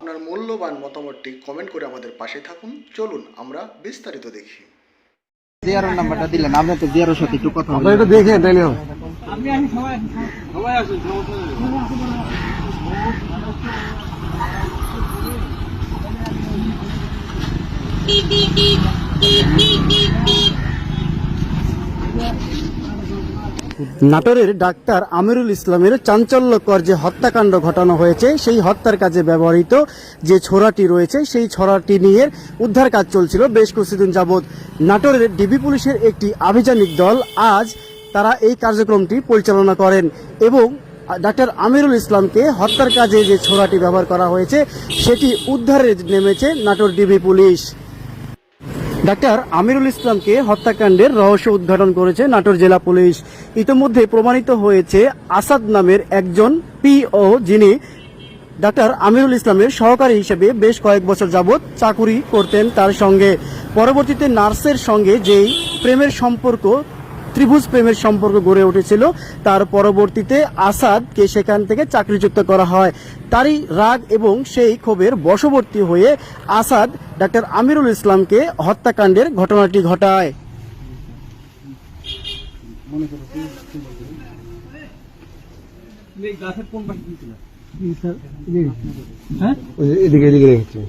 আপনার মূল্যবান মতামতটি কমেন্ট করে আমাদের পাশে থাকুন। চলুন আমরা বিস্তারিত দেখি। জিয়ারোর নাম্বারটা দিলেন আপনি তো জিয়ারোর সাথে একটু কথা বলেন। এটা দেখে তাইলে। নাটোরের ডাক্তার আমিরুল ইসলামের চাঞ্চল্যকর যে হত্যাকাণ্ড ঘটানো হয়েছে, সেই হত্যার কাজে ব্যবহৃত যে ছোরাটি রয়েছে, সেই ছড়াটি নিয়ে উদ্ধার কাজ চলছিল বেশ কিছুদিন যাবৎ। নাটোরের ডিবি পুলিশের একটি আভিযানিক দল আজ তারা এই কার্যক্রমটি পরিচালনা করেন এবং ডাক্তার আমিরুল ইসলামকে হত্যার কাজে যে ছোড়াটি ব্যবহার করা হয়েছে, সেটি উদ্ধারে নেমেছে Natore DB police. Doctor Amirul ইসলামকে হত্যাকাণ্ডের রহস্য উদ্ঘাটন করেছে নাটোর জেলা পুলিশ। ইতিমধ্যে প্রমাণিত হয়েছে আসাদ নামের একজন পিও যিনি ডাক্তার আমিরুল ইসলামের সহকারী হিসেবে বেশ কয়েক বছর যাবৎ চাকুরি করতেন তার সঙ্গে। পরবর্তীতে নার্সের সঙ্গে যেই প্রেমের সম্পর্ক ত্রিভুজ প্রেমের সম্পর্ক গড়ে উঠেছিল। তার পরবর্তীতে আসাদকে সেখান থেকে চাকরিযুক্ত করা হয়। তারই রাগ এবং সেই ক্ষোভের বশবর্তী হয়ে আসাদ ডাক্তার আমিরুল ইসলামকে হত্যাকাণ্ডের ঘটনাটি ঘটায়। এদিকে এদিকে রেখেছি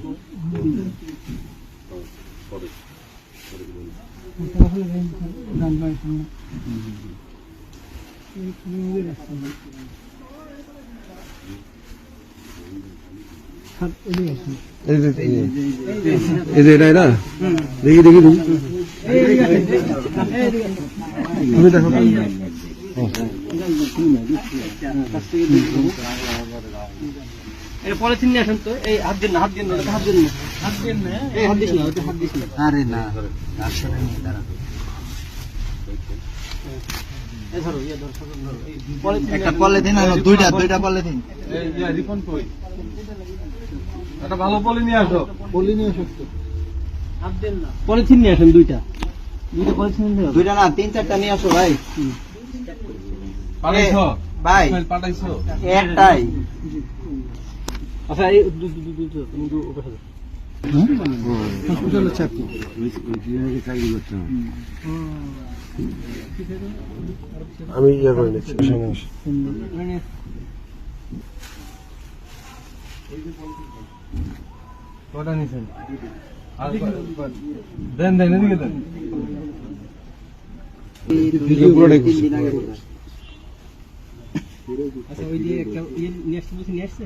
এই যে- তুমি আসেন তো এই হাত দিন হাত দিন হাত দিন না হাত দিন না এই হাত দিস না ওটা হাত দিস না আরে না আসলে নেই, দাঁড়াও। এই ধরো ইয়ে ধরো সব ধরো এই পলিথিন একটা পলে দিন আর দুইটা দুইটা পলে দিন হাত দিন না পলিথিন নিয়ে আসেন দুইটা দুইটা পলিথিন নিয়ে দুইটা না তিন চারটা নিয়ে আসো ভাই ভাই একটাই আচ্ছা এই দু দু দু দু দু তুমি দু ওকে সাথে আমি ইয়ে করে নিচ্ছি। কটা নিছেন? দেন দেন এদিকে দেন। ভিডিও পুরোটাই করছি। আচ্ছা ওই যে একটা ইয়ে নিয়ে আসতে বলছি নিয়ে আসছে?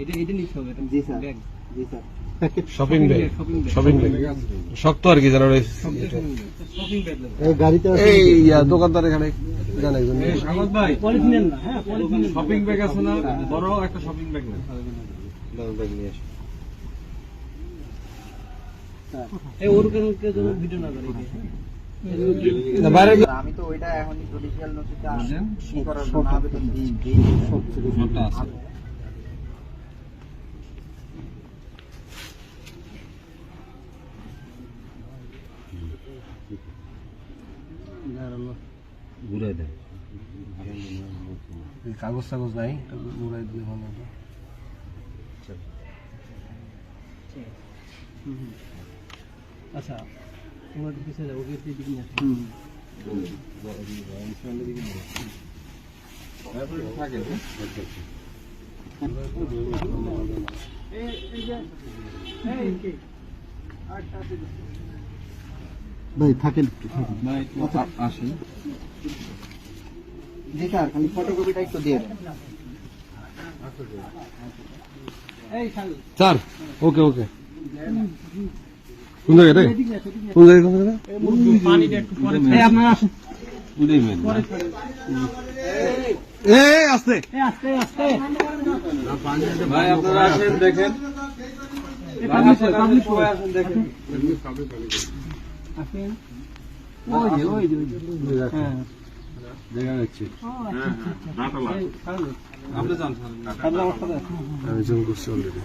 এটা এটা নিতে হবে জি স্যার জি sir. Shopping bag shopping bag শক্ত আর কি জানো রে। শপিং ব্যাগ এই গাড়িতে এই দোকানদার এখানে জানা একজন। পলিথিন না হ্যাঁ শপিং ব্যাগ আছে না বড় একটা শপিং ব্যাগ না ব্যাগ নিয়ে আসে এই ওরকম কেউ যেন ভিডিও না করে। না, বাইরে আমি তো ওইটা এখন জুডিশিয়াল নোটিসে করার জন্য আবেদন দিই দিই সবটা আছে ঘুরে দেন এই কাগজ টাগজ নাই মুড়াই দিলে ভালো হতো। আচ্ছা। তোমার পিছিয়ে যাব ওকে দিকে নিয়ে আসো। ভাই থাকেন একটু। আসেন। জি স্যার খালি ফটোকপিটা একটু দিয়ে দেন। এই খাল স্যার ওকে ওকে। কোন জায়গায় রে? কোন জায়গায় কোন জায়গায়? আপনারা আসেন। এই আস্তে। আস্তে আস্তে। ভাই আপনারা আসেন দেখেন। আপনি আসেন দেখেন। আসেন। ওই যে ওই যে হ্যাঁ। দেখা যাচ্ছে। ও এই, খাল। আপনি যান আমি জুম করছি অলরেডি।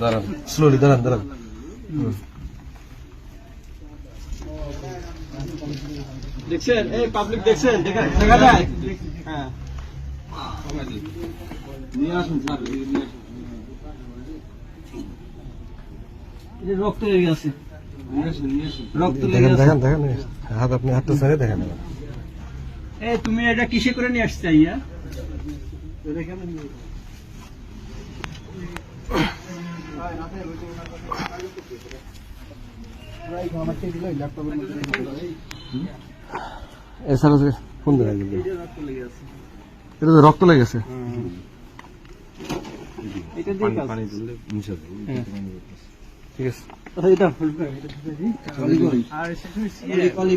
দাঁড়ান স্লোলি দাঁড়ান দাঁড়ান। দেখছেন? এই পাবলিক দেখছেন? দেখা যায়? হ্যাঁ। নিয়ে আসুন স্যার। রক্ত লেগে আছে নিয়ে আসুন নিয়ে আসুন। রক্ত লেগে আছে দেখেন দেখেন হাত আপনি হাতটা ছেড়ে দেখেন এই তুমি এটা কিসে করে নিয়ে আসছে ইয়া এছাড়া যে কোন জায়গায় গেল এটা তো রক্ত পানি দিলে ঠিক আছে আচ্ছা, ইয়ে, পলি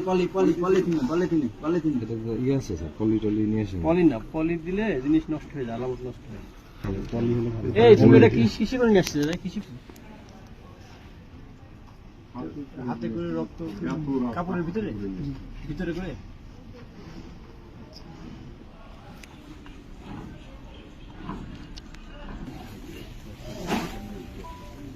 ইয়ে জিনিস নষ্ট হয়ে যায় আলামত নষ্ট হয়ে যায় পলি হলে ভালো এই তুমি এটা কি কিসে করে নিয়ে আসছে হাতে করে রক্ত কাপড়ের ভিতরে ভিতরে করে ইউজ করলে আরও হবে না, দুই- দুইটা দুইটা দুইটা করেছে এবং রক্ত লাগা আছে তাহলে এই যে- যেটা আপনি দেখেন না, ওইটা হচ্ছে এমনি আর একটা বড় সুই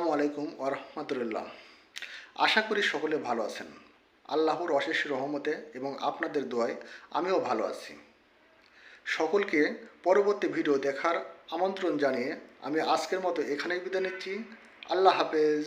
আসসালামু আলাইকুম ওরহমতুল্লাহ আশা করি সকলে ভালো আছেন। আল্লাহর অশেষ রহমতে এবং আপনাদের দোয়ায় আমিও ভালো আছি। সকলকে পরবর্তী ভিডিও দেখার আমন্ত্রণ জানিয়ে আমি আজকের মতো এখানেই বিদায় নিচ্ছি। আল্লাহ হাফেজ।